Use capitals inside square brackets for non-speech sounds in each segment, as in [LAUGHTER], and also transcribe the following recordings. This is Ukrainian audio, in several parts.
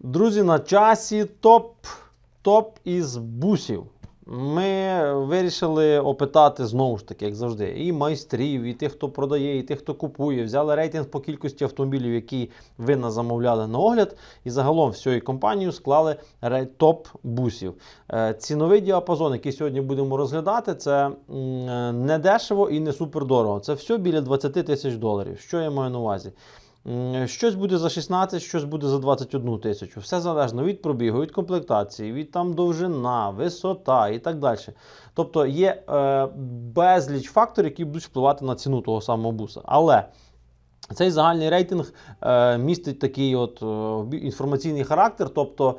Друзі, на часі топ, топ із бусів. Ми вирішили опитати знову ж таки, як завжди, і майстрів, і тих, хто продає, і тих, хто купує. Взяли рейтинг по кількості автомобілів, які ви нас замовляли на огляд. І загалом всією компанією склали топ бусів. Е, Ціновий діапазон, який сьогодні будемо розглядати, це е, не дешево і не супердорого. Це все біля 20 тисяч доларів. Що я маю на увазі? Щось буде за 16, щось буде за 21 тисячу. Все залежно від пробігу, від комплектації, від там довжина, висота і так далі. Тобто є е, безліч факторів, які будуть впливати на ціну того самого буса. Але цей загальний рейтинг е, містить такий от е, інформаційний характер. Тобто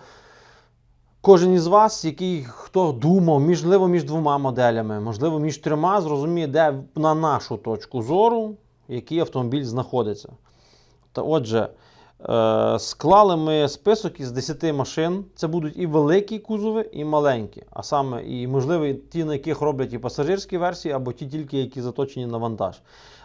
кожен із вас, який хто думав, можливо, між двома моделями, можливо, між трьома, зрозуміє, де на нашу точку зору який автомобіль знаходиться. Та отже, е, склали ми список із 10 машин. Це будуть і великі кузови, і маленькі. А саме, і можливо, ті, на яких роблять і пасажирські версії, або ті тільки, які заточені на вантаж.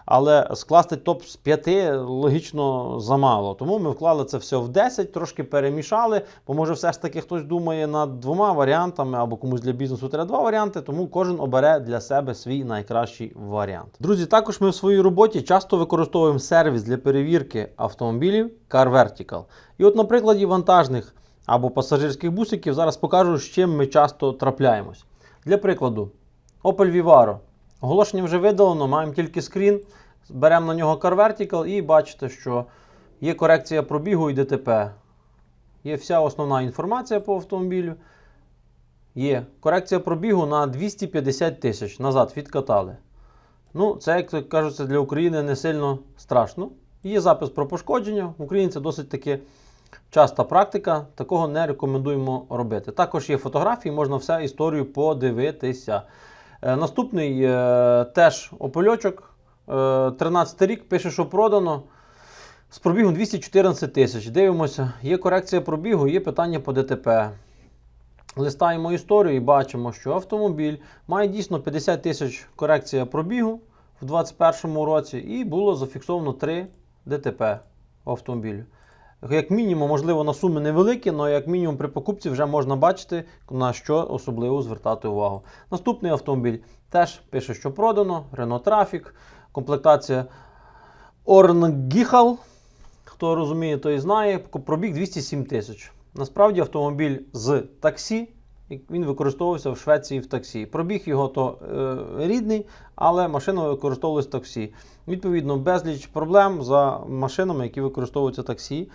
Але скласти топ з 5 логічно замало. Тому ми вклали це все в 10, трошки перемішали, бо може все ж таки хтось думає над двома варіантами, або комусь для бізнесу треба два варіанти, тому кожен обере для себе свій найкращий варіант. Друзі, також ми в своїй роботі часто використовуємо сервіс для перевірки автомобілів Car Vertical. І от на прикладі вантажних або пасажирських бусиків зараз покажу, з чим ми часто трапляємось. Для прикладу, Opel Vivaro. Оголошення вже видалено, маємо тільки скрін. Беремо на нього Car Vertical і бачите, що є корекція пробігу і ДТП. Є вся основна інформація по автомобілю. Є корекція пробігу на 250 тисяч. Назад відкатали. Ну, це, як кажуть, для України не сильно страшно. Є запис про пошкодження. В Україні це досить таки часта практика. Такого не рекомендуємо робити. Також є фотографії, можна вся історію подивитися. Е, Наступний е, теж опольочок. Е, 13 рік пише, що продано. З пробігом 214 тисяч. Дивимося, є корекція пробігу, є питання по ДТП. Листаємо історію і бачимо, що автомобіль має дійсно 50 тисяч корекція пробігу в 2021 році, і було зафіксовано 3 ДТП автомобілю. Як мінімум, можливо, на суми невеликі, але як мінімум при покупці вже можна бачити, на що особливо звертати увагу. Наступний автомобіль теж пише, що продано, Renault Trafic, комплектація Орнгіхал. Хто розуміє, той знає, пробіг 207 тисяч. Насправді автомобіль з таксі, він використовувався в Швеції в таксі. Пробіг його то е, рідний, але машина використовувалась в таксі. Відповідно, безліч проблем за машинами, які використовуються в таксі,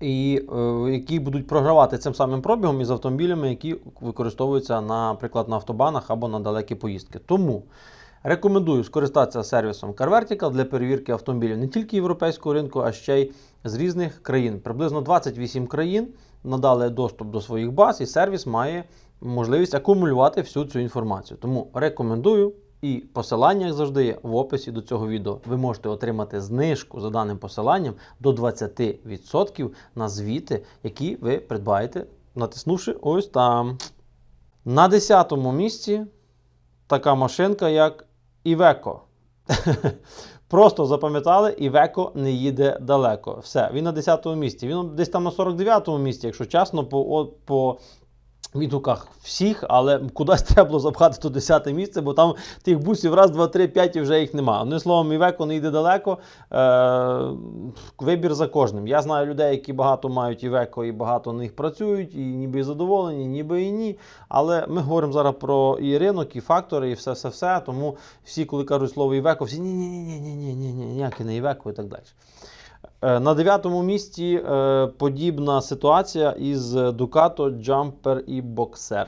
і е, які будуть програвати цим самим пробігом із автомобілями, які використовуються, наприклад, на автобанах або на далекі поїздки. Тому рекомендую скористатися сервісом CarVertical для перевірки автомобілів не тільки європейського ринку, а ще й з різних країн. Приблизно 28 країн надали доступ до своїх баз, і сервіс має можливість акумулювати всю цю інформацію. Тому рекомендую. І посилання, як завжди, є в описі до цього відео. Ви можете отримати знижку за даним посиланням до 20% на звіти, які ви придбаєте, натиснувши ось там. На 10-му місці така машинка, як Iveco. [LAUGHS] Просто запам'ятали, Івеко не їде далеко. Все, він на 10-му місці. Він десь там на 49-му місці, якщо чесно, по, по відгуках всіх, але кудись [LAUGHS] треба було запхати то 10 місце, бо там тих бусів раз, два, три, п'ять і вже їх нема. Одним словом, Iveco не йде далеко. Е, вибір за кожним. Я знаю людей, які багато мають Iveco і багато на них працюють, і ніби і задоволені, ніби і ні. Але ми говоримо зараз про і ринок, і фактори, і все, все, все. Тому всі, коли кажуть слово Iveco, всі ні, ні, ні, ні, ні, ні, ні, ніяке не Iveco і так далі. Е, На дев'ятому місці е, подібна ситуація із Ducato Jumper і Boxer.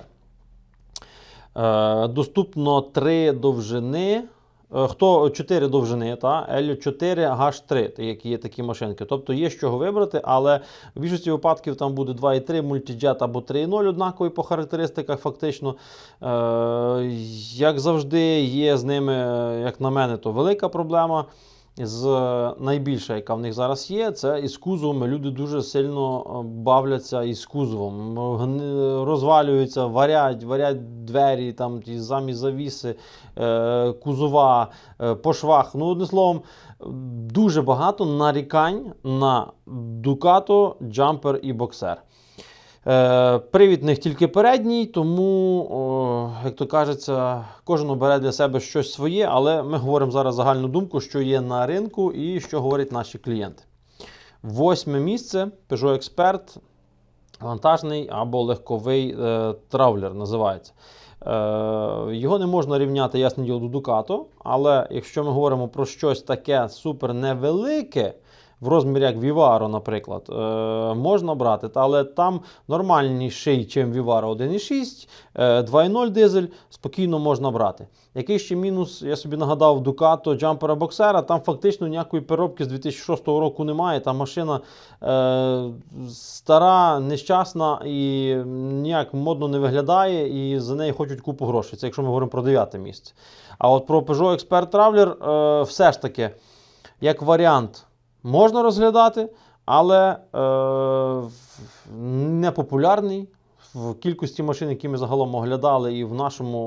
Е, доступно три довжини. Хто 4 довжини, та L4 H3, які є такі машинки. Тобто є з чого вибрати, але в більшості випадків там буде 2,3 мультиджет або 3,0 однакові по характеристиках, фактично. Як завжди, є з ними, як на мене, то велика проблема. З е, найбільша, яка в них зараз є, це із кузовом. Люди дуже сильно е, бавляться із кузовом. Розвалюються, варять, варять двері, там ті замість завіси, е, кузова по швах. Ну, одним словом, дуже багато нарікань на Ducato, Jumper і Boxer. Е, привід них тільки передній, тому, як то кажеться, кожен обере для себе щось своє, але ми говоримо зараз загальну думку, що є на ринку і що говорять наші клієнти. Восьме місце Peugeot Expert, вантажний або легковий е, травлер називається. Е, його не можна рівняти, ясне діло, до Ducato, але якщо ми говоримо про щось таке супер невелике, в розмірі як Vivaro, наприклад, е, можна брати, але там нормальніший, ніж Vivaro 1.6, е, 2.0 дизель, спокійно можна брати. Який ще мінус, я собі нагадав, Ducato Jumper Boxera, там фактично ніякої переробки з 2006 року немає. Та машина е, стара, нещасна і ніяк модно не виглядає, і за неї хочуть купу грошей. Це якщо ми говоримо про 9 місце. А от про Peugeot Expert Traveler е, все ж таки, як варіант, можна розглядати, але е, непопулярний. В кількості машин, які ми загалом оглядали, і в нашому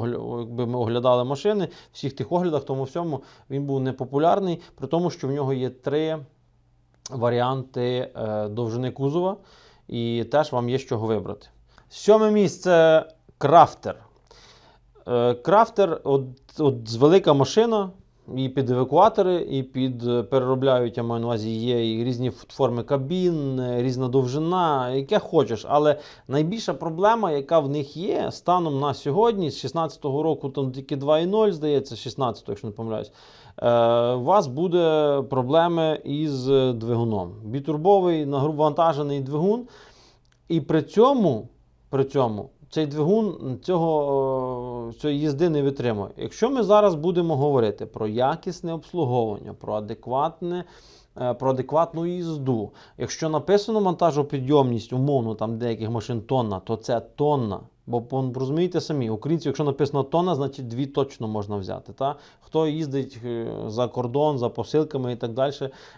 огля- якби ми оглядали машини, всіх тих оглядах, тому всьому він був непопулярний, при тому, що в нього є три варіанти е, довжини кузова, і теж вам є з чого вибрати. Сьоме місце крафтер. Е, Крафтер от, от велика машина, і під евакуатори, і під е, переробляють, я маю на увазі, є і різні форми кабін, е, різна довжина, яке хочеш. Але найбільша проблема, яка в них є станом на сьогодні, з 16-го року там тільки 2.0, здається, 16-го, якщо не помиляюсь, е, у вас буде проблеми із двигуном. Бітурбовий нагрувантажений двигун. І при цьому, при цьому цей двигун цього, е, цієї їзди не витримує. Якщо ми зараз будемо говорити про якісне обслуговування, про адекватне. е, Про адекватну їзду. Якщо написано монтажопідйомність, умовно, там деяких машин тонна, то це тонна. Бо розумієте самі, українці, якщо написано тонна, значить дві точно можна взяти. Та? Хто їздить е, за кордон, за посилками і так далі,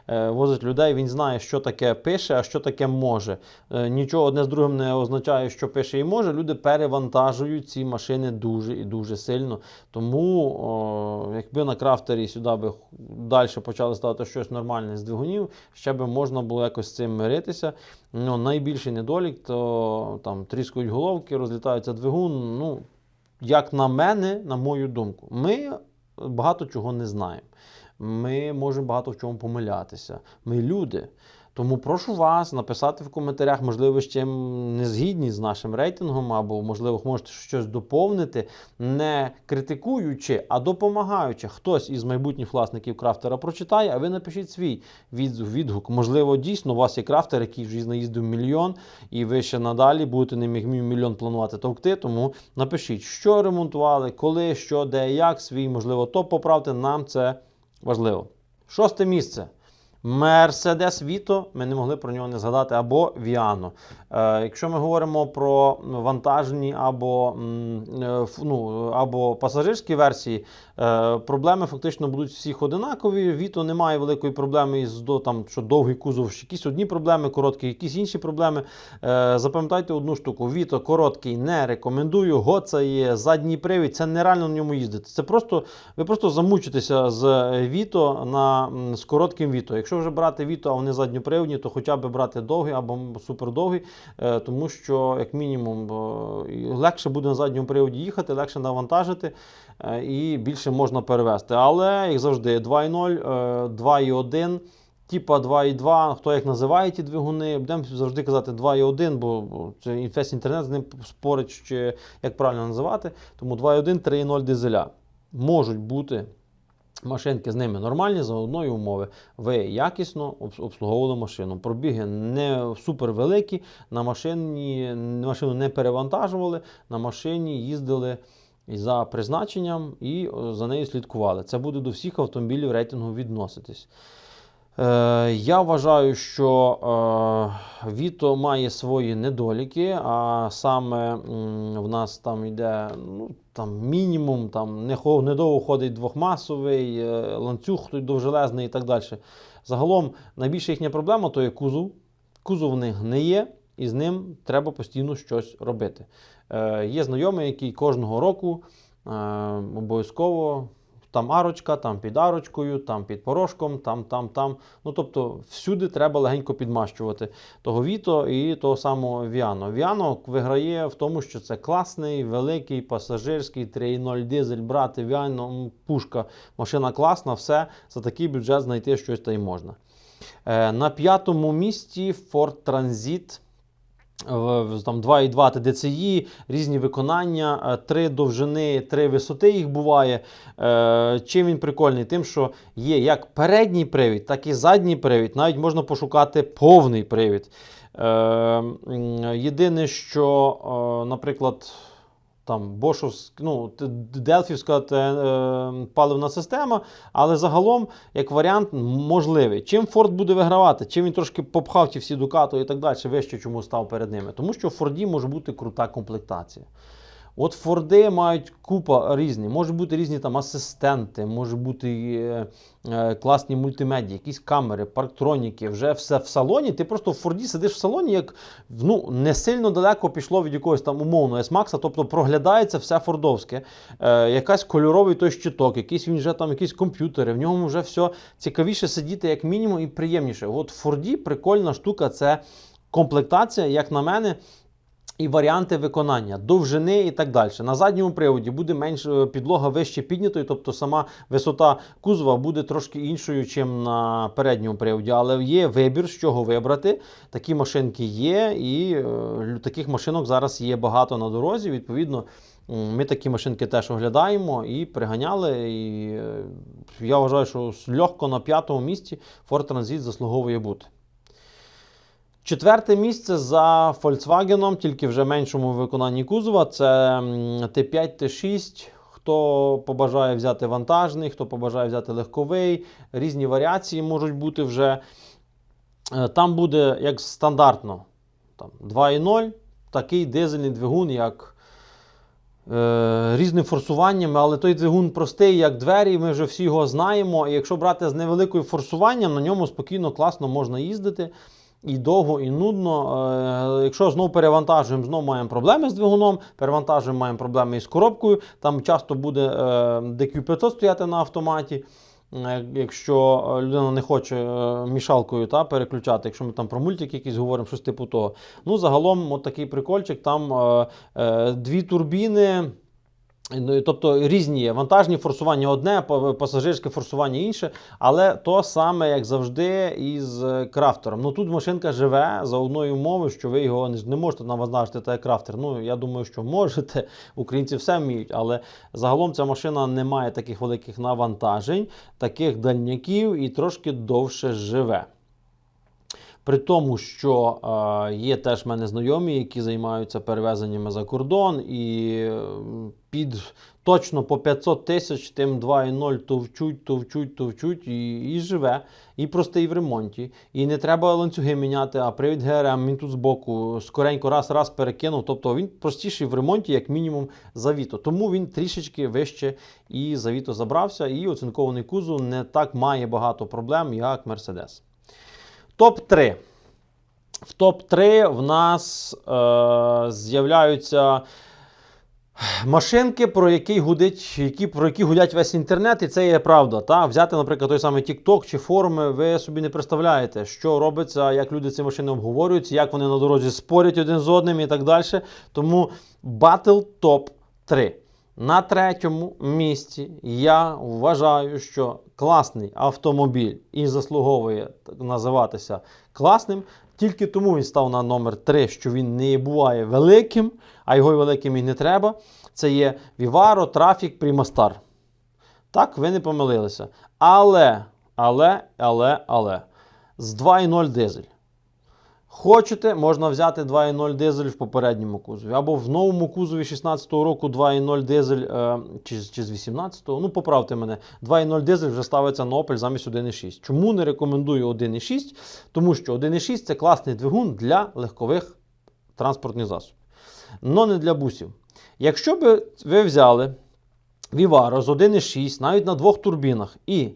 е, возить людей, він знає, що таке пише, а що таке може. Е, Нічого одне з другим не означає, що пише і може. Люди перевантажують ці машини дуже і дуже сильно. Тому, о, якби на крафтері сюди би далі почали ставити щось нормальне з двигунів, ще би можна було якось з цим миритися. Ну, найбільший недолік, то там тріскають головки, розлітається двигун. Ну, як на мене, на мою думку, ми багато чого не знаємо. Ми можемо багато в чому помилятися. Ми люди. Тому прошу вас написати в коментарях, можливо, з не згідні з нашим рейтингом, або, можливо, можете щось доповнити, не критикуючи, а допомагаючи. Хтось із майбутніх власників крафтера прочитає, а ви напишіть свій відгук. Можливо, дійсно у вас є крафтер, який вже наїздив мільйон, і ви ще надалі будете як мінімум мільйон планувати товкти. Тому напишіть, що ремонтували, коли, що, де, як, свій, можливо, топ поправте. Нам це важливо. Шосте місце. Мерседес Віто, ми не могли про нього не згадати, або Віано. Е, якщо ми говоримо про вантажні або, е, ну, або пасажирські версії, е, проблеми фактично будуть всіх одинакові. Віто не має великої проблеми із до, там, що довгий кузов, якісь одні проблеми, короткі, якісь інші проблеми. Е, запам'ятайте одну штуку: Віто короткий не рекомендую. Гоцає, задній привід, це нереально на ньому їздити. Це просто ви просто замучитеся з Віто на з коротким Віто. Якщо вже брати Віто, а вони задньопривідні, то хоча б брати довгий або супердовгий, е, тому що, як мінімум, е, легше буде на задньому приводі їхати, легше навантажити е, і більше можна перевезти. Але, як завжди, 2.0, е, 2.1. Типа 2.2, хто як називає ті двигуни, будемо завжди казати 2.1, бо це весь інтернет з ним спорить, чи як правильно називати. Тому 2.1, 3.0 дизеля. Можуть бути машинки з ними нормальні за одної умови. Ви якісно обслуговували машину. Пробіги не супер великі, на машині машину не перевантажували, на машині їздили за призначенням і за нею слідкували. Це буде до всіх автомобілів рейтингу відноситись. Е, я вважаю, що е, Віто має свої недоліки, а саме в нас там йде ну, там, мінімум, там, недовго ходить двохмасовий, е, ланцюг довжелезний і так далі. Загалом найбільша їхня проблема то є кузов. Кузов в них гниє, і з ним треба постійно щось робити. Є знайомий, який кожного року обов'язково там арочка, там під арочкою, там під порошком, там, там, там. Ну тобто всюди треба легенько підмащувати того Віто і того самого Віано. Віано виграє в тому, що це класний, великий, пасажирський 3.0 дизель, брати Віано, пушка, машина класна, все за такий бюджет знайти щось та й можна. Е, на п'ятому місці Ford Transit. Там 2,2 TDCi, різні виконання, е, три довжини, три висоти їх буває. Е, Чим він прикольний? Тим, що є як передній привід, так і задній привід. Навіть можна пошукати повний привід. Е, Єдине, що, наприклад, там Бошовськ, ну, Делфівська е, паливна система, але загалом, як варіант, можливий. Чим Форд буде вигравати? Чим він трошки попхав ті всі Дукато і так далі, вище чому став перед ними? Тому що в Форді може бути крута комплектація. От Форди мають купа різні. Можуть бути різні там асистенти, може бути е, е, класні мультимедії, якісь камери, парктроніки, вже все в салоні. Ти просто в Форді сидиш в салоні, як ну, не сильно далеко пішло від якогось там умовного S-Max, тобто проглядається все фордовське. Е, якась кольоровий той щиток, якийсь він вже там, якісь комп'ютери, в ньому вже все цікавіше сидіти, як мінімум, і приємніше. От в Форді прикольна штука це комплектація, як на мене. І варіанти виконання, довжини і так далі. На задньому приводі буде менш е, підлога вище піднятою, тобто сама висота кузова буде трошки іншою, ніж на передньому приводі. Але є вибір, з чого вибрати. Такі машинки є, і е, таких машинок зараз є багато на дорозі. Відповідно, ми такі машинки теж оглядаємо і приганяли. І е, я вважаю, що легко на п'ятому місці Ford Transit заслуговує бути. Четверте місце за Volkswagen, тільки вже меншому виконанні кузова. Це Т5, Т6. Хто побажає взяти вантажний, хто побажає взяти легковий, різні варіації можуть бути вже. Е, Там буде як стандартно там, 2.0, такий дизельний двигун, як е, різним форсуваннями, але той двигун простий, як двері, ми вже всі його знаємо. І якщо брати з невеликим форсуванням, на ньому спокійно, класно можна їздити. І довго, і нудно. Е, Якщо знову перевантажуємо, знову маємо проблеми з двигуном, перевантажуємо, маємо проблеми із коробкою. Там часто буде е, DQ500 стояти на автоматі. Е, Якщо е, людина не хоче е, мішалкою та, переключати, якщо ми там про мультик якийсь говоримо, щось типу того. Ну, загалом, от такий прикольчик, там е, е, дві турбіни. Ну, Тобто різні. Вантажні форсування одне, па- пасажирське форсування інше, але то саме, як завжди, із е, крафтером. Ну тут машинка живе за одною умовою, що ви його не, можете навантажити та крафтер. Ну я думаю, що можете. [LAUGHS] Українці все вміють, але загалом ця машина не має таких великих навантажень, таких дальняків і трошки довше живе. При тому, що е, є теж в мене знайомі, які займаються перевезеннями за кордон, і під точно по 500 тисяч тим 2,0 товчуть, товчуть, товчуть і, і живе, і простий в ремонті. І не треба ланцюги міняти, а привід ГРМ він тут збоку скоренько раз-раз перекинув. Тобто він простіший в ремонті, як мінімум, за Віто. Тому він трішечки вище і за Віто забрався, і оцинкований кузов не так має багато проблем, як Мерседес. Топ-3. В топ-3 в нас е, з'являються машинки, про які гудить, які, про які гудять весь інтернет, і це є правда. Та? Взяти, наприклад, той самий TikTok чи форуми, ви собі не представляєте, що робиться, як люди ці машини обговорюють, як вони на дорозі спорять один з одним і так далі. Тому Battle Top 3. На третьому місці я вважаю, що класний автомобіль і заслуговує називатися класним. Тільки тому він став на номер 3, що він не буває великим, а його й великим і не треба. Це є Vivaro Traffic Primastar. Так, ви не помилилися. Але, але, але, але, з 2.0 дизель. Хочете, можна взяти 2.0 дизель в попередньому кузові, або в новому кузові 16-го року 2.0 дизель е, чи, чи з 18-го. Ну, поправте мене, 2.0 дизель вже ставиться на Opel замість 1.6. Чому не рекомендую 1.6? Тому що 1.6 це класний двигун для легкових транспортних засобів, але не для бусів. Якщо би ви взяли Vivaro з 1.6 навіть на двох турбінах і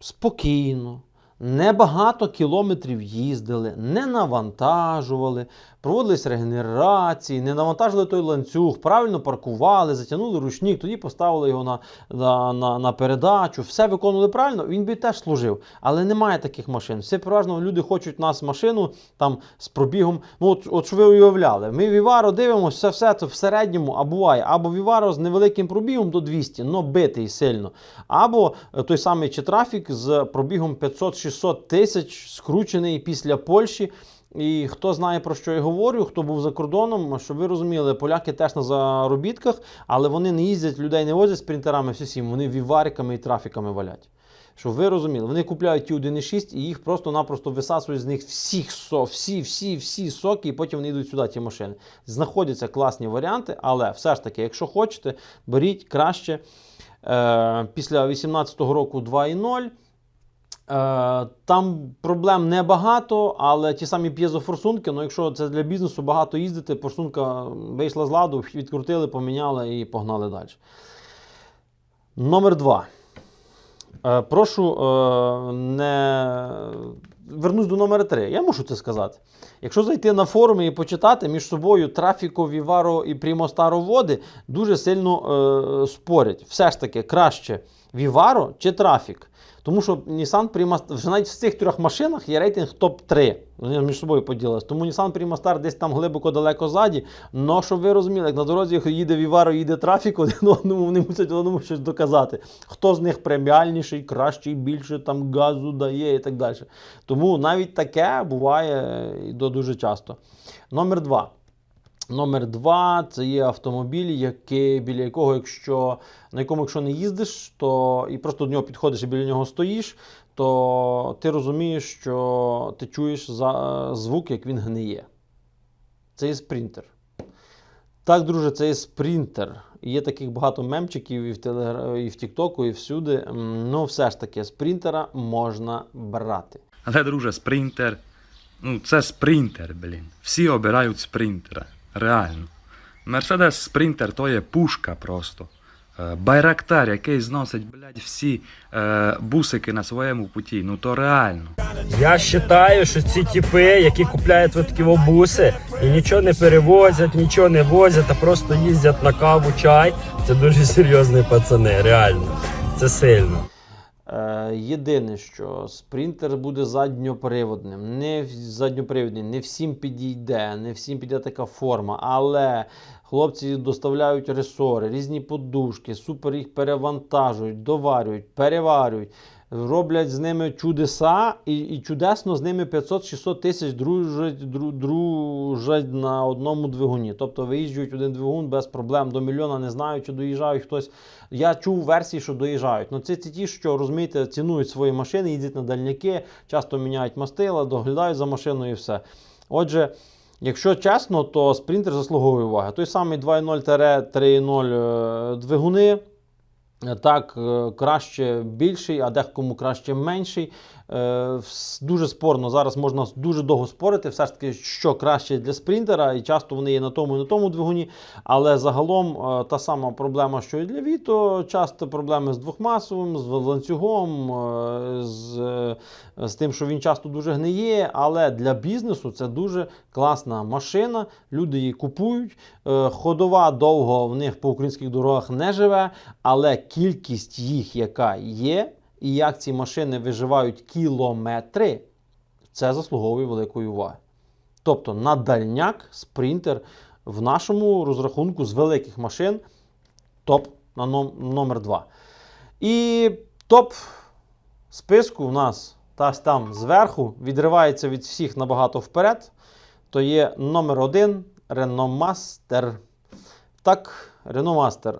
спокійно, небагато кілометрів їздили, не навантажували, проводились регенерації, не навантажили той ланцюг, правильно паркували, затягнули ручник, тоді поставили його на, на, на, на передачу, все виконували правильно, він би теж служив. Але немає таких машин. Все переважно люди хочуть у нас машину там з пробігом. Ну, от, от що ви уявляли, ми Віваро дивимося, все, все це в середньому, а буває, або Віваро з невеликим пробігом до 200, но битий сильно. Або е, той самий Читрафік з пробігом 500-600 тисяч, скручений після Польщі. І хто знає про що я говорю, хто був за кордоном, щоб ви розуміли, поляки теж на заробітках, але вони не їздять, людей не возять з принтерами всім, вони вівариками і трафіками валять. Щоб ви розуміли, вони купляють ті 1.6 і їх просто-напросто висасують з них всіх со, всі, всі, всі соки, і потім вони йдуть сюди, ті машини. Знаходяться класні варіанти, але все ж таки, якщо хочете, беріть краще е, після 18-го року 2.0. Е, Там проблем небагато, але ті самі п'єзофорсунки, ну якщо це для бізнесу багато їздити, форсунка вийшла з ладу, відкрутили, поміняли і погнали далі. Номер два. Е, Прошу е, не вернусь до номера 3. Я мушу це сказати. Якщо зайти на форуми і почитати між собою трафіко, Віваро і Примостароводи дуже сильно спорять. Все ж таки краще Віваро чи трафік. Тому що Nissan Primastar, вже навіть в цих трьох машинах є рейтинг топ-3. Вони між собою поділилися. Тому Nissan Primastar десь там глибоко далеко ззаді. Но щоб ви розуміли, як на дорозі їде Віваро, їде трафік, [LAUGHS] один одному вони мусять одному щось доказати. Хто з них преміальніший, кращий, більше там газу дає і так далі. Тому навіть таке буває і дуже часто. Номер два. Номер два це є автомобіль, який, біля якого, якщо на якому, якщо не їздиш, то і просто до нього підходиш і біля нього стоїш, то ти розумієш, що ти чуєш за звук, як він гниє. Це є спринтер. Так, друже, це є спринтер. Є таких багато мемчиків і в телегра... і в Тіктоку, і всюди. Ну, все ж таки, спринтера можна брати. Але, друже, спринтер. Ну, це спринтер, блін. Всі обирають спринтера. Реально. Мерседес спринтер то є пушка просто. Е, Байрактар, який зносить, блядь, всі е, бусики на своєму путі. Ну то реально. Я вважаю, що ці типи, які купляють от такі буси і нічого не перевозять, нічого не возять, а просто їздять на каву, чай, це дуже серйозні пацани, реально. Це сильно. Е, єдине, що спринтер буде задньоприводним. Не задньопривідний, не всім підійде, не всім піде така форма. Але хлопці доставляють ресори, різні подушки, супер їх перевантажують, доварюють, переварюють. Роблять з ними чудеса, і, і чудесно з ними 500-600 тисяч дружать, дру- дружать на одному двигуні. Тобто виїжджують один двигун без проблем до мільйона, не знаю, чи доїжджають хтось. Я чув версії, що доїжджають. Ну це ті, що розумієте, цінують свої машини, їздять на дальняки, часто міняють мастила, доглядають за машиною і все. Отже, якщо чесно, то спринтер заслуговує уваги. Той самий 2.0-3.0 е, двигуни. Так, е, краще більший, а декому краще менший. Е, Дуже спорно. Зараз можна дуже довго спорити, все ж таки, що краще для спринтера, і часто вони є на тому і на тому двигуні. Але загалом е, та сама проблема, що і для Віто, часто проблеми з двохмасовим, з ланцюгом, е, з, з тим, що він часто дуже гниє. Але для бізнесу це дуже класна машина. Люди її купують. Ходова довго в них по українських дорогах не живе, але кількість їх, яка є, і як ці машини виживають кілометри, це заслуговує великої уваги. Тобто на дальняк спринтер в нашому розрахунку з великих машин топ на номер 2. І топ списку у нас та там зверху відривається від всіх набагато вперед. То є номер 1 Renault Master. Так, Renault Master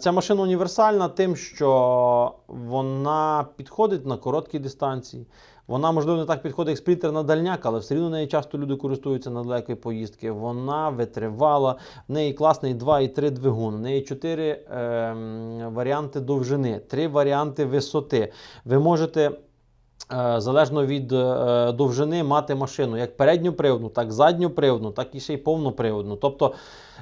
Ця машина універсальна тим, що вона підходить на короткі дистанції. Вона, можливо, не так підходить, як спринтер на дальняк, але все рівно нею часто люди користуються на далекі поїздки. Вона витривала, в неї класний 2 і 3 двигун, в неї 4 е, варіанти довжини, 3 варіанти висоти. Ви можете. Е, Залежно від е, довжини мати машину як передньоприводну, так задньоприводну, так і ще й повноприводну. Тобто,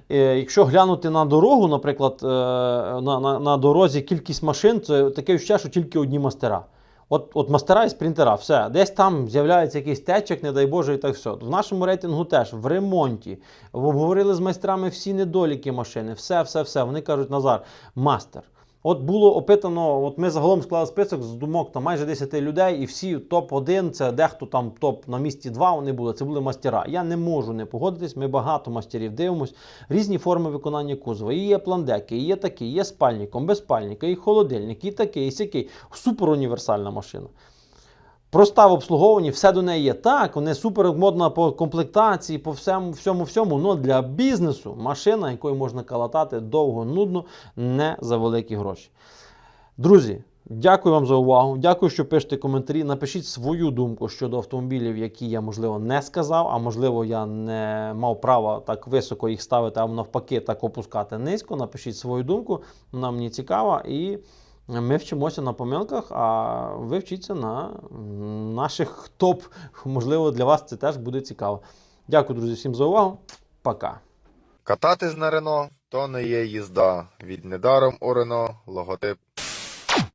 е, якщо глянути на дорогу, наприклад, на, на, на дорозі кількість машин, це таке відчуття, що тільки одні мастера. От, от мастера і спринтера, все. Десь там з'являється якийсь течик, не дай Боже, і так все. В нашому рейтингу теж в ремонті. Обговорили з майстрами всі недоліки машини, все, все, все. Вони кажуть, Назар, мастер. От було опитано, от ми загалом склали список з думок там майже 10 людей, і всі топ-1, це дехто там топ на місці 2 вони були, це були мастера. Я не можу не погодитись, ми багато мастерів дивимось, різні форми виконання кузова. І є пландеки, і є такі, є спальником, без спальника, і холодильник, і такий, і сякий. Супер універсальна машина. Проста в обслуговуванні, все до неї є. Так, вона супер модна по комплектації, по всьому, всьому, всьому. Ну для бізнесу машина, якою можна калатати довго, нудно, не за великі гроші. Друзі, дякую вам за увагу. Дякую, що пишете коментарі. Напишіть свою думку щодо автомобілів, які я, можливо, не сказав, а можливо, я не мав права так високо їх ставити, а навпаки, так опускати низько. Напишіть свою думку, вона мені цікава. І ми вчимося на помилках, а ви вчіться на наших топ. Можливо, для вас це теж буде цікаво. Дякую, друзі, всім за увагу. Пока. Кататись на Рено то не є їзда. Від недаром у Рено логотип